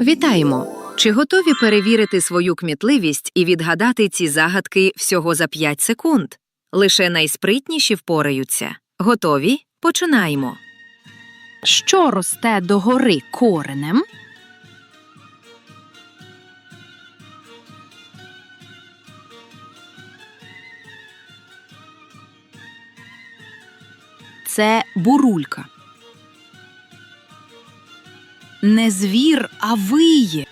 Вітаємо! Чи готові перевірити свою кмітливість і відгадати ці загадки всього за 5 секунд? Лише найспритніші впораються. Готові? Починаємо. Що росте догори коренем? Це бурулька. Не звір, а виє.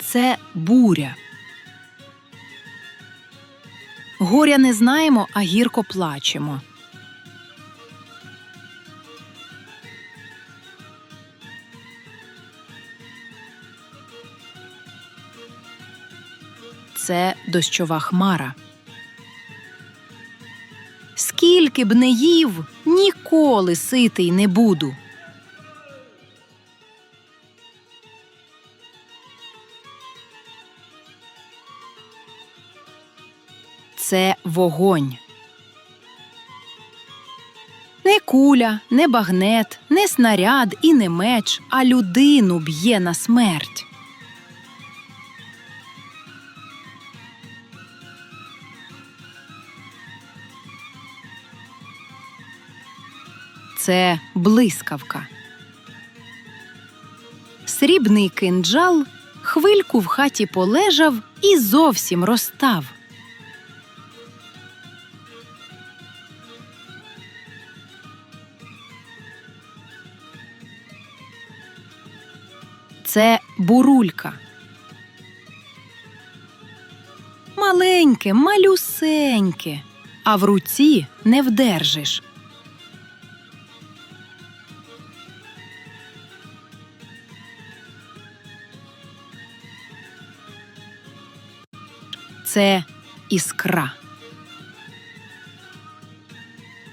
Це буря. Горя не знаємо, а гірко плачемо. Це дощова хмара. Скільки б не їв, ніколи ситий не буду. це вогонь. Не куля, не багнет, не снаряд і не меч, а людину б'є на смерть. Це блискавка. Срібний кинджал хвильку в хаті полежав і зовсім розстав. Це бурулька. Маленьке, малюсеньке, а в руці не вдержиш. Це іскра.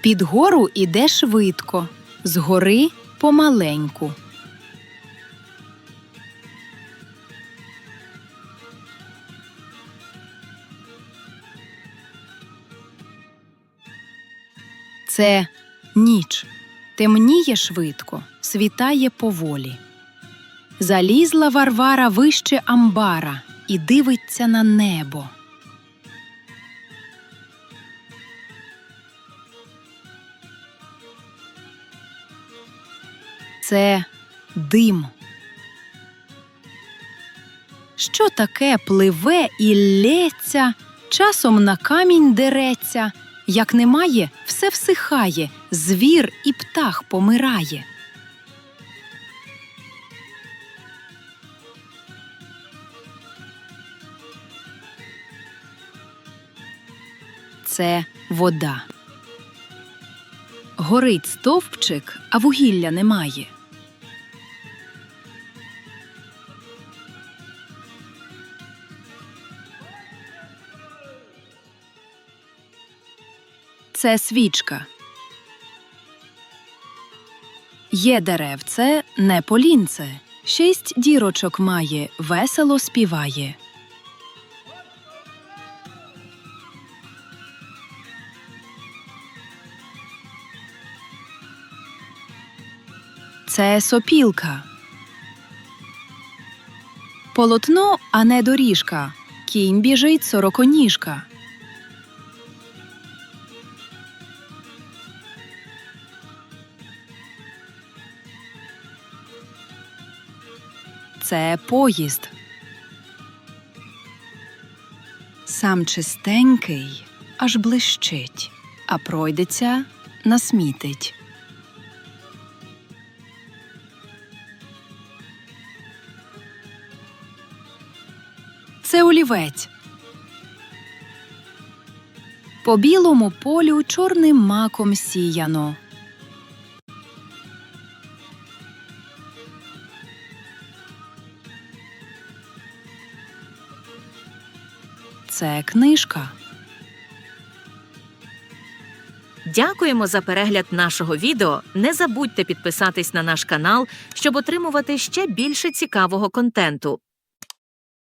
Під гору іде швидко, згори помаленьку. Це ніч. Темніє швидко, світає поволі. Залізла Варвара вище амбара і дивиться на небо. Це дим. Що таке пливе і лється, часом на камінь дереться, як немає, все всихає, звір і птах помирає. Це вода. Горить стовпчик, а вугілля немає. Це свічка. Є деревце, не полінце. Шість дірочок має, весело співає. Це сопілка. Полотно, а не доріжка. Кінь біжить сороконіжка. Це поїзд. Сам чистенький, аж блищить, а пройдеться насмітить. Це олівець. По білому полю чорним маком сіяно. Це книжка. Дякуємо за перегляд нашого відео. Не забудьте підписатись на наш канал, щоб отримувати ще більше цікавого контенту.